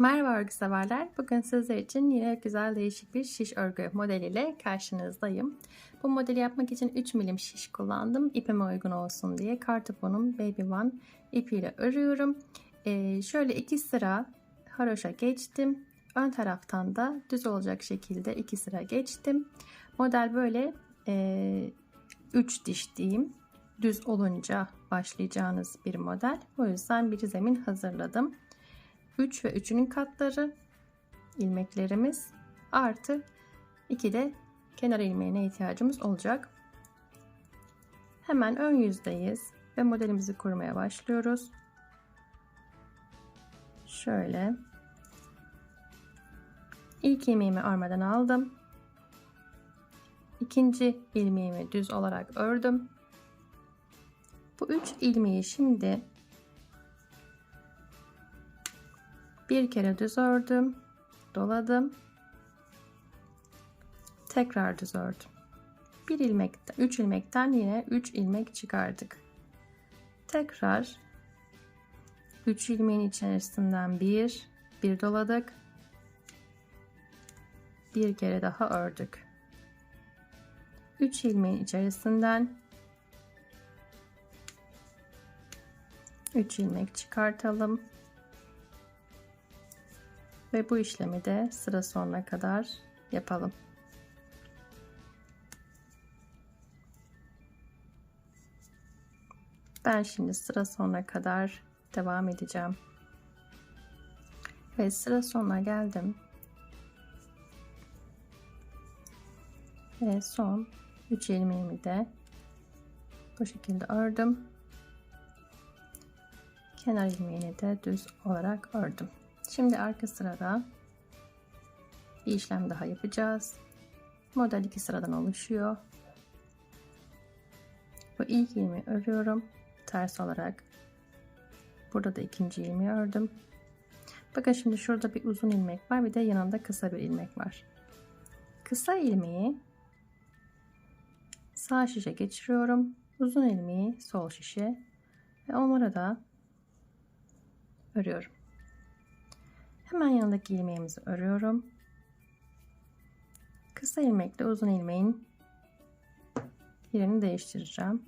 Merhaba örgü severler. Bugün sizler için yine güzel değişik bir şiş örgü modeliyle karşınızdayım. Bu modeli yapmak için 3 milim şiş kullandım. İpime uygun olsun diye Kartopon'un Baby One ipiyle örüyorum. Ee, şöyle iki sıra haroşa geçtim. Ön taraftan da düz olacak şekilde iki sıra geçtim. Model böyle 3 e, üç diş diyeyim. Düz olunca başlayacağınız bir model. O yüzden bir zemin hazırladım. 3 ve 3'ünün katları ilmeklerimiz artı 2 de kenar ilmeğine ihtiyacımız olacak. Hemen ön yüzdeyiz ve modelimizi kurmaya başlıyoruz. Şöyle ilk ilmeğimi örmeden aldım. İkinci ilmeğimi düz olarak ördüm. Bu üç ilmeği şimdi bir kere düz ördüm doladım. Tekrar düz ördüm. Bir ilmekten 3 ilmekten yine 3 ilmek çıkardık. Tekrar 3 ilmeğin içerisinden bir bir doladık. Bir kere daha ördük. 3 ilmeğin içerisinden 3 ilmek çıkartalım ve bu işlemi de sıra sonuna kadar yapalım. Ben şimdi sıra sonuna kadar devam edeceğim. Ve sıra sonuna geldim. Ve son 3 ilmeğimi de bu şekilde ördüm. Kenar ilmeğini de düz olarak ördüm. Şimdi arka sırada bir işlem daha yapacağız. Model iki sıradan oluşuyor. Bu ilk ilmeği örüyorum. Ters olarak. Burada da ikinci ilmeği ördüm. Bakın şimdi şurada bir uzun ilmek var. Bir de yanında kısa bir ilmek var. Kısa ilmeği sağ şişe geçiriyorum. Uzun ilmeği sol şişe ve onları da örüyorum. Hemen yanındaki ilmeğimizi örüyorum. Kısa ilmekle uzun ilmeğin yerini değiştireceğim.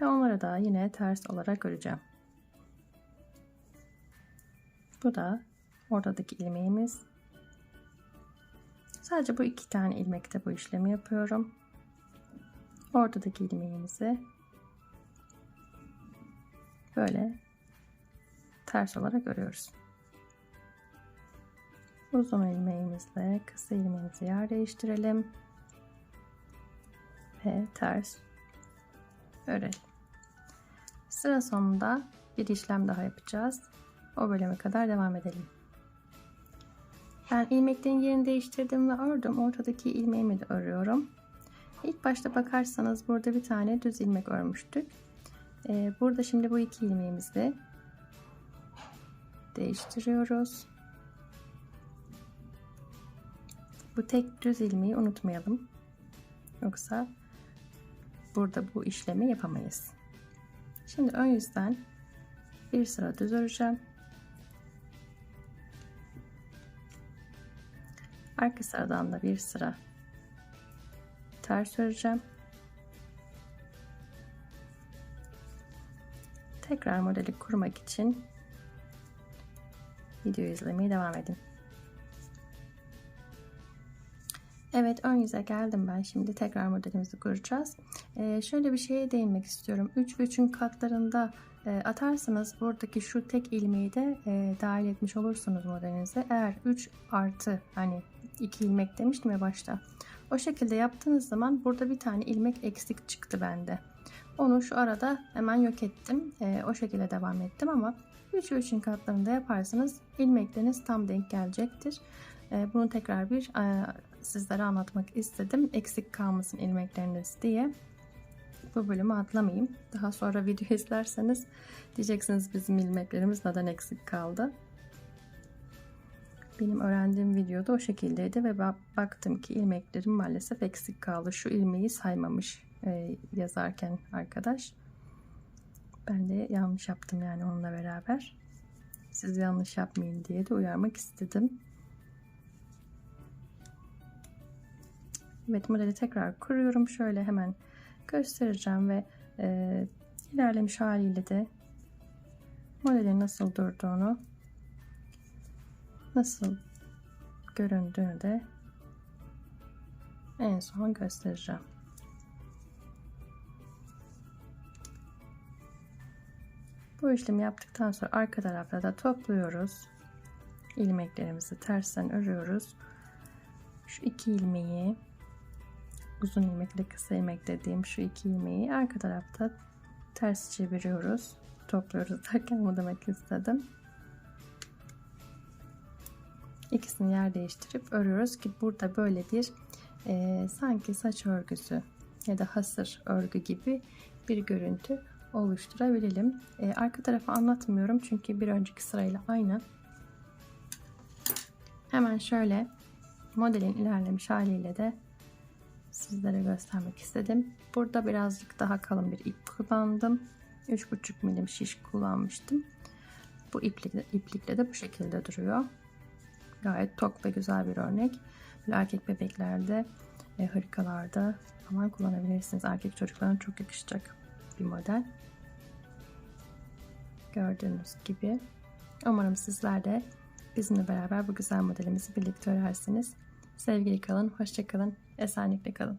Ve onları da yine ters olarak öreceğim. Bu da ortadaki ilmeğimiz. Sadece bu iki tane ilmekte bu işlemi yapıyorum. Ortadaki ilmeğimizi böyle ters olarak örüyoruz. Uzun ilmeğimizle kısa ilmeğimizi yer değiştirelim. Ve ters örelim. Sıra sonunda bir işlem daha yapacağız. O bölüme kadar devam edelim. Ben ilmeklerin yerini değiştirdim ve ördüm. Ortadaki ilmeğimi de örüyorum. İlk başta bakarsanız burada bir tane düz ilmek örmüştük. Ee, burada şimdi bu iki ilmeğimizle değiştiriyoruz. Bu tek düz ilmeği unutmayalım. Yoksa burada bu işlemi yapamayız. Şimdi ön yüzden bir sıra düz öreceğim. Arka sıradan da bir sıra ters öreceğim. Tekrar modeli kurmak için Video izlemeye devam edin. Evet ön yüze geldim ben. Şimdi tekrar modelimizi kuracağız. Ee, şöyle bir şeye değinmek istiyorum. 3 ve 3'ün katlarında e, atarsanız buradaki şu tek ilmeği de e, dahil etmiş olursunuz modelinize. Eğer 3 artı hani 2 ilmek demiştim ya başta. O şekilde yaptığınız zaman burada bir tane ilmek eksik çıktı bende. Onu şu arada hemen yok ettim. E, o şekilde devam ettim ama 3 ve 3'ün katlarında yaparsanız ilmekleriniz tam denk gelecektir. E, bunu tekrar bir e, sizlere anlatmak istedim. Eksik kalmasın ilmekleriniz diye. Bu bölümü atlamayayım. Daha sonra video izlerseniz diyeceksiniz bizim ilmeklerimiz neden eksik kaldı. Benim öğrendiğim videoda o şekildeydi ve baktım ki ilmeklerim maalesef eksik kaldı. Şu ilmeği saymamış e, yazarken arkadaş. Ben de yanlış yaptım yani onunla beraber. Siz yanlış yapmayın diye de uyarmak istedim. Evet modeli tekrar kuruyorum. Şöyle hemen göstereceğim ve e, ilerlemiş haliyle de modelin nasıl durduğunu nasıl göründüğünü de en son göstereceğim. Bu işlemi yaptıktan sonra arka tarafta da topluyoruz. ilmeklerimizi tersten örüyoruz. Şu iki ilmeği uzun ilmekle kısa ilmek dediğim şu iki ilmeği arka tarafta ters çeviriyoruz. Topluyoruz derken bu demek istedim. İkisini yer değiştirip örüyoruz ki burada böyle bir e, sanki saç örgüsü ya da hasır örgü gibi bir görüntü oluşturabilelim. E, arka tarafı anlatmıyorum çünkü bir önceki sırayla aynı. Hemen şöyle modelin ilerlemiş haliyle de sizlere göstermek istedim. Burada birazcık daha kalın bir ip kullandım. 3,5 milim şiş kullanmıştım. Bu iplikle, iplikle de bu şekilde duruyor. Gayet tok ve güzel bir örnek. Böyle erkek bebeklerde, e, hırkalarda falan kullanabilirsiniz. Erkek çocuklarına çok yakışacak bir model. Gördüğünüz gibi. Umarım sizler de bizimle beraber bu güzel modelimizi birlikte örersiniz. Sevgili kalın, hoşça kalın, esenlikle kalın.